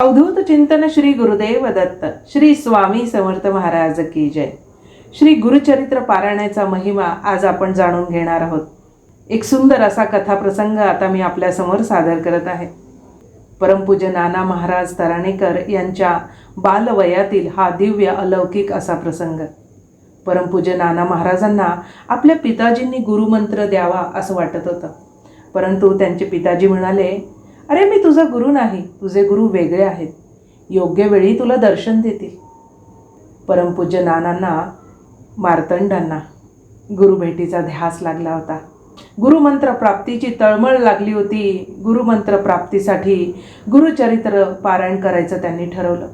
अवधूत चिंतन श्री गुरुदेव दत्त श्री स्वामी समर्थ महाराज की जय. श्री गुरुचरित्र पारायणाचा महिमा आज आपण जाणून घेणार आहोत. एक सुंदर असा कथाप्रसंग आता मी आपल्यासमोर सादर करत आहे. परमपूज्य नाना महाराज तराणेकर यांच्या बालवयातील हा दिव्य अलौकिक असा प्रसंग. परमपूज्य नाना महाराजांना आपल्या पिताजींनी गुरुमंत्र द्यावा असं वाटत होतं. परंतु त्यांचे पिताजी म्हणाले अरे मी तुझा गुरु नाही. तुझे गुरु वेगळे आहेत. योग्य वेळी तुला दर्शन देतील. परमपूज्य नानांना मार्तंडांना गुरुभेटीचा ध्यास लागला होता. गुरुमंत्र प्राप्तीची तळमळ लागली होती. गुरुमंत्र प्राप्तीसाठी गुरुचरित्र पारायण करायचं त्यांनी ठरवलं.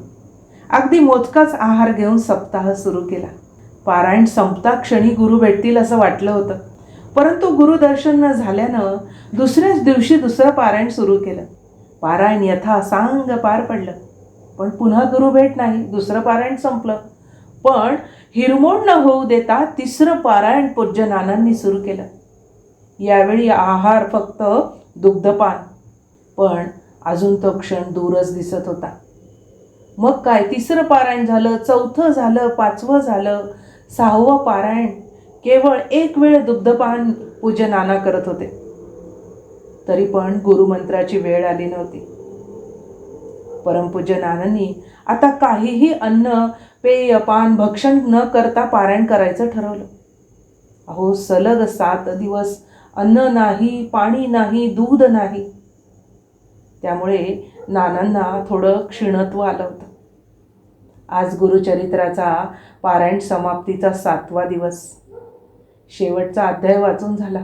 अगदी मोजकाच आहार घेऊन सप्ताह सुरू केला. पारायण संपता क्षणी गुरु भेटतील असं वाटलं होतं. परंतु गुरुदर्शन न झाल्यानं दुसऱ्याच दिवशी दुसरं पारायण सुरू केलं. पारायण यथा सांग पार पडलं. पण पुन्हा गुरु भेट नाही दुसरं पारायण संपलं. पण हिरमोड न होऊ देता तिसरं पारायण पूज्य नानांनी सुरू केलं. यावेळी आहार फक्त दुग्धपान. पण अजून तो क्षण दूरच दिसत होता. मग काय तिसरं पारायण झालं चौथं झालं पाचवं झालं सहावं पारायण केवळ एक वेळ दुग्धपान पूज्य नाना करत होते. तरी पण गुरुमंत्राची वेळ आली नव्हती. परमपूज्य नानांनी आता काहीही अन्न पेय पान भक्षण न करता पारायण करायचं ठरवलं. अहो सलग सात दिवस अन्न नाही पाणी नाही दूध नाही. त्यामुळे नानांना थोडं क्षीणत्व आलं होतं. आज गुरुचरित्राचा पारायण समाप्तीचा सातवा दिवस. शेवटचा अध्याय वाचून झाला.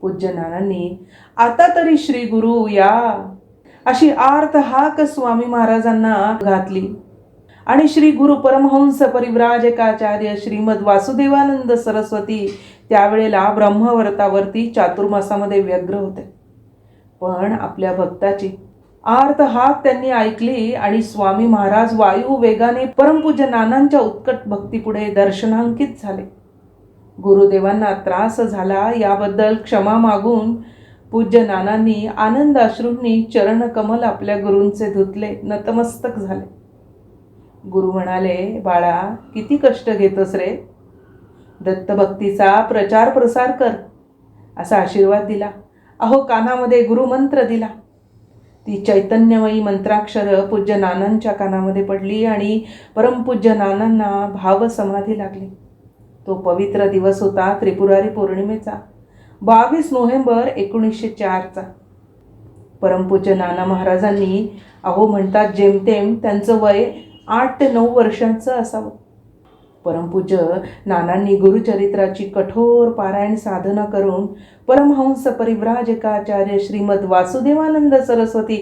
पूज्य नानांनी आता तरी श्री गुरु या. अशी आर्त हाक स्वामी महाराजांना घातली. आणि श्री गुरु परमहंस परिव्राजकाचार्य श्रीमद वासुदेवानंद सरस्वती त्यावेळेला ब्रह्मवर्तावरती चातुर्मासामध्ये व्यग्र होते. पण आपल्या भक्ताची आर्त हाक त्यांनी ऐकली आणि स्वामी महाराज वायू वेगाने परमपूज्य नानांच्या उत्कट भक्तीपुढे दर्शनांकित झाले. गुरुदेवांना त्रास झाला याबद्दल क्षमा मागून पूज्य नानांनी आनंद अश्रूंनी चरणकमल आपल्या गुरूंचे धुतले नतमस्तक झाले. गुरु म्हणाले बाळा किती कष्ट घेतोस रे? दत्तभक्तीचा प्रचार प्रसार कर. असा आशीर्वाद दिला. अहो कानामध्ये गुरुमंत्र दिला. ती चैतन्यमयी मंत्राक्षर पूज्य नानांच्या कानामध्ये पडली आणि परमपूज्य नानांना भावसमाधी लागली. तो पवित्र दिवस होता त्रिपुरारी पौर्णिमेचा. बावीस नोव्हेंबर एकोणीसशे चारचा. परमपूज्य नाना महाराजांनी अहो म्हणतात जेमतेम त्यांचं वय आठ ते नऊ वर्षांचं असावं. परमपूज्य नानांनी गुरुचरित्राची कठोर पारायण साधना करून परमहंस परिव्राजकाचार्य श्रीमद वासुदेवानंद सरस्वती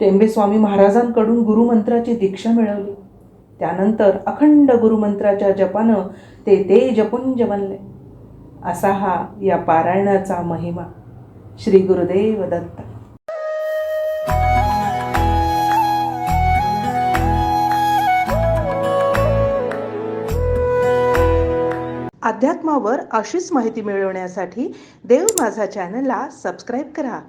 टेंबेस्वामी महाराजांकडून गुरुमंत्राची दीक्षा मिळवली. त्यानंतर अखंड गुरुमंत्राच्या जपानं ते तेजपुंज बनले असा हा या पारायणाचा महिमा. श्री गुरुदेव दत्त. अध्यात्मावर अशीच माहिती मिळवण्यासाठी देव माझा चॅनलला सबस्क्राईब करा.